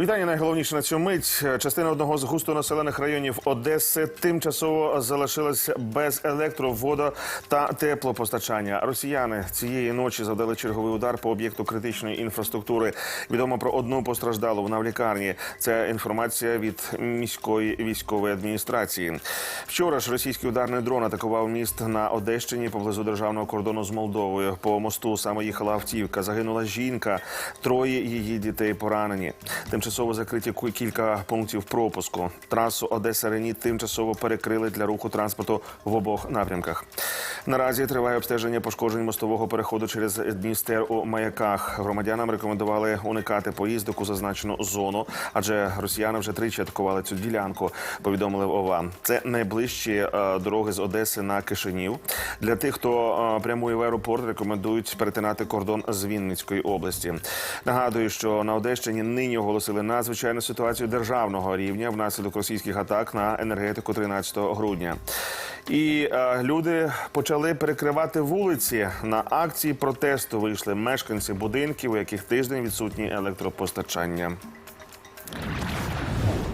Вітання найголовніше на цю мить. Частина одного з густонаселених районів Одеси тимчасово залишилась без електро, водо та теплопостачання. Росіяни цієї ночі завдали черговий удар по об'єкту критичної інфраструктури. Відомо про одну постраждалу. Вона в лікарні. Це інформація від міської військової адміністрації. Вчора ж російський ударний дрон атакував міст на Одещині поблизу державного кордону з Молдовою. По мосту саме їхала автівка. Загинула жінка, троє її дітей поранені. Тимчасово закриті кілька пунктів пропуску. Трасу Одеса Рені тимчасово перекрили для руху транспорту в обох напрямках. Наразі триває обстеження пошкоджень мостового переходу через Дністер у маяках. Громадянам рекомендували уникати поїздок у зазначену зону, адже росіяни вже тричі атакували цю ділянку. Повідомили в ОВА. Це найближчі е, дороги з Одеси на Кишинів. Для тих, хто е, прямує в аеропорт, рекомендують перетинати кордон з Вінницької області. Нагадую, що на Одещині нині оголосили надзвичайну ситуацію державного рівня внаслідок російських атак на енергетику 13 грудня. І е, люди почали перекривати вулиці. На акції протесту вийшли мешканці будинків, у яких тиждень відсутні електропостачання.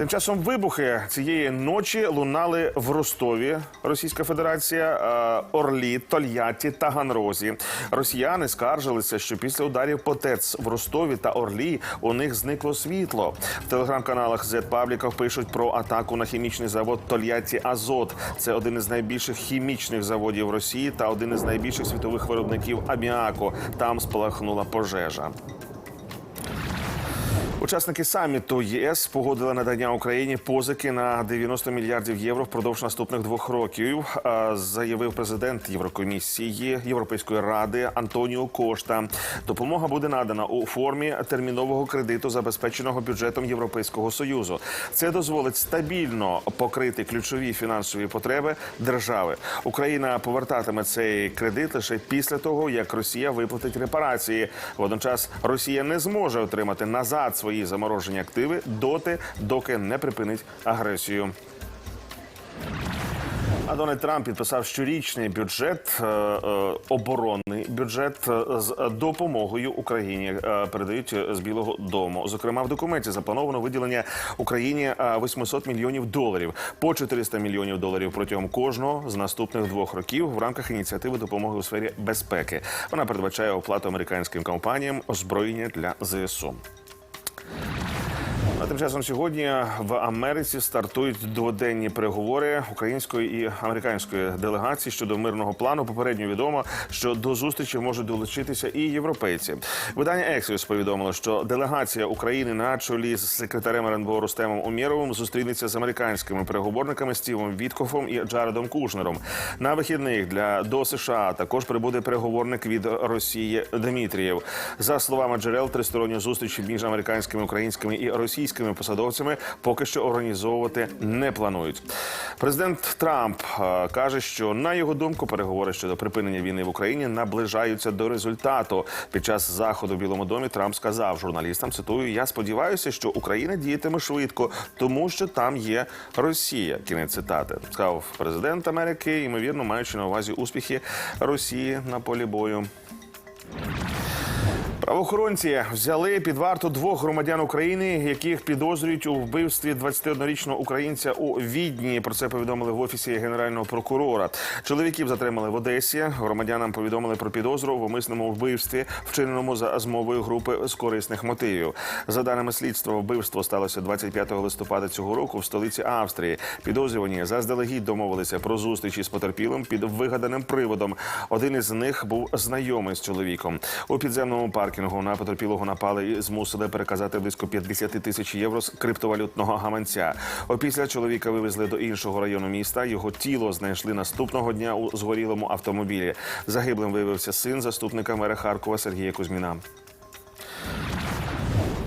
Тим часом вибухи цієї ночі лунали в Ростові, Російська Федерація, е, Орлі, Тольятті та Ганрозі. Росіяни скаржилися, що після ударів по ТЕЦ в Ростові та Орлі у них зникло світло. В телеграм-каналах Z Пабліков пишуть про атаку на хімічний завод Тольятті Азот. Це один із найбільших хімічних заводів Росії та один із найбільших світових виробників аміаку. Там спалахнула пожежа. Учасники саміту ЄС погодили надання Україні позики на 90 мільярдів євро впродовж наступних двох років. Заявив президент Єврокомісії Європейської ради Антоніо Кошта. Допомога буде надана у формі термінового кредиту, забезпеченого бюджетом Європейського союзу. Це дозволить стабільно покрити ключові фінансові потреби держави. Україна повертатиме цей кредит лише після того, як Росія виплатить репарації. Водночас Росія не зможе отримати назад свої заморожені активи доти, доки не припинить агресію. А Дональд Трамп підписав щорічний бюджет, е, е, оборонний бюджет е, з допомогою Україні. Передають з Білого Дому. Зокрема, в документі заплановано виділення Україні е, 800 мільйонів доларів по 400 мільйонів доларів протягом кожного з наступних двох років в рамках ініціативи допомоги у сфері безпеки. Вона передбачає оплату американським компаніям озброєння для ЗСУ. А тим часом сьогодні в Америці стартують дводенні переговори української і американської делегації щодо мирного плану. Попередньо відомо, що до зустрічі можуть долучитися і європейці. Видання Ексіус повідомило, що делегація України на чолі з секретарем РНБО Рустемом Умєровим зустрінеться з американськими переговорниками Стівом Віткофом і Джаредом Кушнером. На вихідних для до США також прибуде переговорник від Росії Дмитрієв. За словами джерел, тристоронні зустрічі між американськими, українськими і російськими посадовцями поки що організовувати не планують. Президент Трамп е, каже, що на його думку переговори щодо припинення війни в Україні наближаються до результату. Під час заходу в Білому домі Трамп сказав журналістам: цитую: Я сподіваюся, що Україна діятиме швидко, тому що там є Росія. Кінець цитати сказав президент Америки, ймовірно, маючи на увазі успіхи Росії на полі бою. Правоохоронці взяли під варту двох громадян України, яких підозрюють у вбивстві 21-річного українця у Відні. Про це повідомили в офісі генерального прокурора. Чоловіків затримали в Одесі. Громадянам повідомили про підозру в умисному вбивстві, вчиненому за змовою групи з корисних мотивів. За даними слідства, вбивство сталося 25 листопада цього року в столиці Австрії. Підозрювані заздалегідь домовилися про зустріч із потерпілим під вигаданим приводом. Один із них був знайомий з чоловіком у підземному паркінгу. На потерпілого напали і змусили переказати близько 50 тисяч євро з криптовалютного гаманця. Опісля чоловіка вивезли до іншого району міста. Його тіло знайшли наступного дня у згорілому автомобілі. Загиблим виявився син заступника мера Харкова Сергія Кузьміна.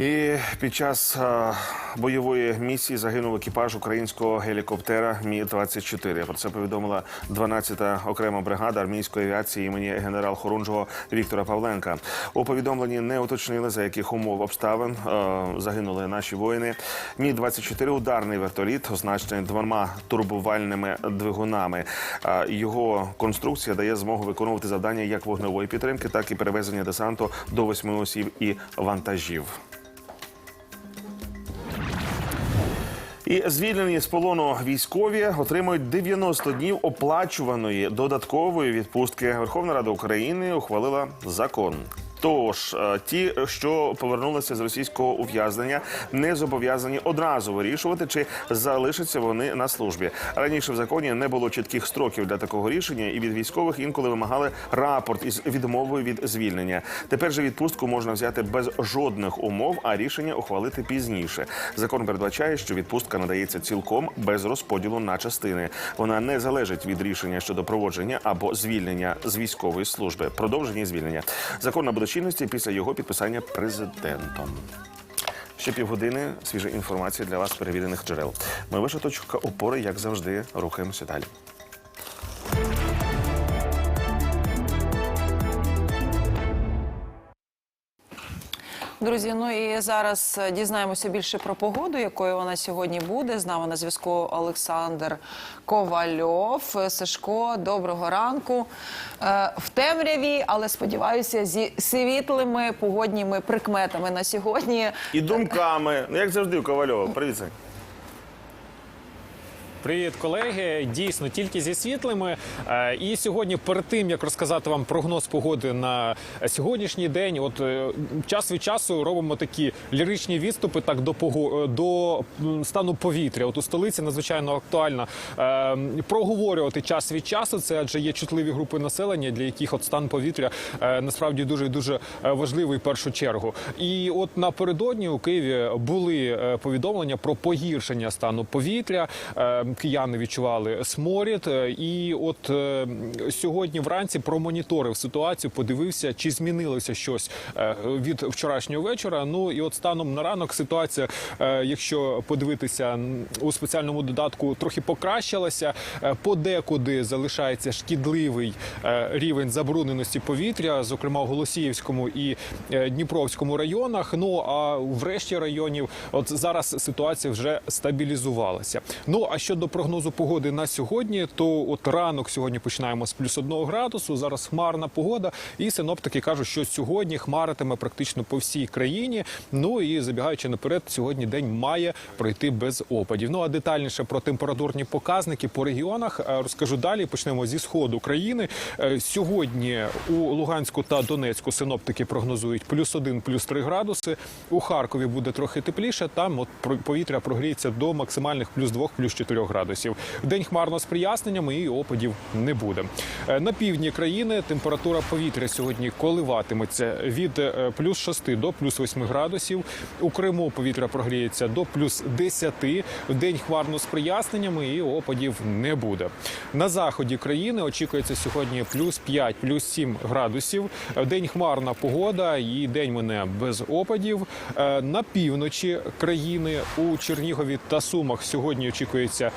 І під час е, бойової місії загинув екіпаж українського гелікоптера Мі 24 Про це повідомила 12-та окрема бригада армійської авіації імені генерал Хорунжого Віктора Павленка. У повідомленні не уточнили за яких умов обставин е, загинули наші воїни. Мі 24 ударний вертоліт, означений двома турбувальними двигунами. Е, Його конструкція дає змогу виконувати завдання як вогневої підтримки, так і перевезення десанту до восьми осіб і вантажів. І звільнені з полону військові отримують 90 днів оплачуваної додаткової відпустки. Верховна Рада України ухвалила закон. Тож е, ті, що повернулися з російського ув'язнення, не зобов'язані одразу вирішувати, чи залишаться вони на службі. Раніше в законі не було чітких строків для такого рішення, і від військових інколи вимагали рапорт із відмовою від звільнення. Тепер же відпустку можна взяти без жодних умов, а рішення ухвалити пізніше. Закон передбачає, що відпустка надається цілком без розподілу на частини. Вона не залежить від рішення щодо проводження або звільнення з військової служби. Продовження звільнення. Закон набуде чинності після його підписання президентом. Ще півгодини свіжа інформація для вас перевірених джерел. Ми ваша опори, як завжди, рухаємося далі. Друзі, ну і зараз е, дізнаємося більше про погоду, якою вона сьогодні буде. З нами на зв'язку Олександр Ковальов. Е, Сашко, доброго ранку. Е, В темряві, але сподіваюся, зі світлими погодніми прикметами на сьогодні. І думками, ну як завжди, у Ковальова. Привіт, Сань. Привіт, колеги. Дійсно, тільки зі світлими. Е, І сьогодні, перед тим як розказати вам прогноз погоди на сьогоднішній день, от е, час від часу робимо такі ліричні відступи так до е, до стану повітря. От у столиці надзвичайно актуально проговорювати час від часу. Це адже є чутливі групи населення, для яких от стан повітря насправді дуже дуже важливий в першу чергу. І от напередодні у Києві були повідомлення про погіршення стану повітря. Кияни відчували сморід. Е, І от е, сьогодні вранці промоніторив ситуацію, подивився, чи змінилося щось е, від вчорашнього вечора. Ну і от станом на ранок ситуація, якщо подивитися у спеціальному додатку, трохи покращилася. Подекуди залишається шкідливий рівень забрудненості повітря, зокрема у Голосіївському і Дніпровському районах. Ну а в решті районів, от зараз ситуація вже стабілізувалася. Ну а щодо прогнозу погоди на сьогодні, то от ранок сьогодні починаємо з плюс одного градусу. Зараз хмарна погода, і синоптики кажуть, що сьогодні хмаритиме практично по всій країні. Ну і забігаючи наперед, сьогодні день має пройти без опадів. Ну а детальніше про температурні показники по регіонах е, розкажу далі. Почнемо зі сходу країни. Е, Сьогодні у Луганську та Донецьку синоптики прогнозують плюс один, плюс три градуси. У Харкові буде трохи тепліше. Там от повітря прогріється до максимальних плюс двох, плюс чотирьох градусів. Вдень хмарно з проясненнями і опадів не буде. Е, На півдні країни температура повітря сьогодні коливатиметься від е, плюс 6 до плюс 8 градусів. У Криму повітря прогріється до плюс 10. Вдень хмарно з проясненнями і опадів не буде. На заході країни очікується сьогодні плюс 5, плюс 7 градусів. Вдень хмарна погода і день мене без опадів. Е, На півночі країни у Чернігові та Сумах сьогодні очікується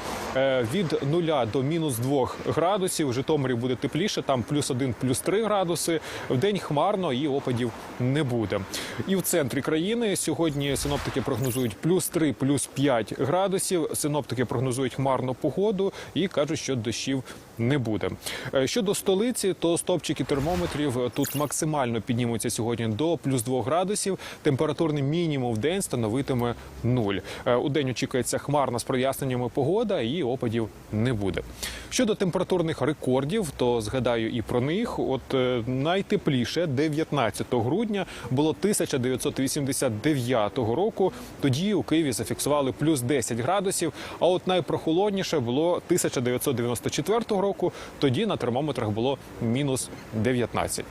від 0 до мінус 2 градусів. В Житомирі буде тепліше, там плюс 1, плюс 3 градуси. В день хмарно і опадів не буде. І в центрі країни сьогодні синоптики прогнозують плюс 3, плюс 5 градусів. Синоптики прогнозують хмарну погоду і кажуть, що дощів не буде. Е, Щодо столиці, то стопчики термометрів тут максимально піднімуться сьогодні до плюс 2 градусів. Температурний мінімум в день становитиме 0. Е, У день очікується хмарна з проясненнями погода і опадів не буде. Щодо температурних рекордів, то згадаю і про них. От е, найтепліше 19 грудня було 1989 року. Тоді у Києві зафіксували плюс 10 градусів. А от найпрохолодніше було 1994 року. Року. Тоді на термометрах було мінус 19.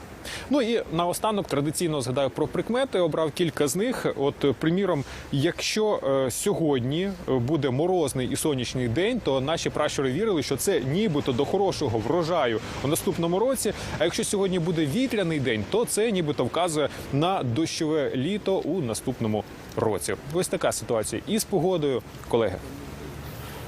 Ну і наостанок традиційно згадаю про прикмети. Обрав кілька з них. От, е, приміром, якщо е, сьогодні е, буде морозний і сонячний день, то наші пращури вірили, що це нібито до хорошого врожаю у наступному році. А якщо сьогодні буде вітряний день, то це нібито вказує на дощове літо у наступному році. Ось така ситуація із погодою, колеги.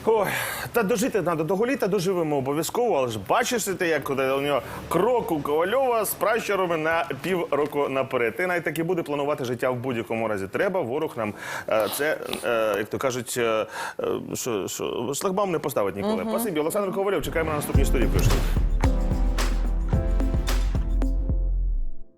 Ой, та дожити треба до літа, доживемо обов'язково, але ж бачиш ти, як у нього крок у Ковальова з пращурами на півроку наперед. І навіть так і буде планувати життя в будь-якому разі. Треба, ворог нам е, це, е, як то кажуть, е, е, що, що шлагбаум не поставить ніколи. Спасибі, Олександр Ковальов, чекаємо на наступні історії. Пишіть.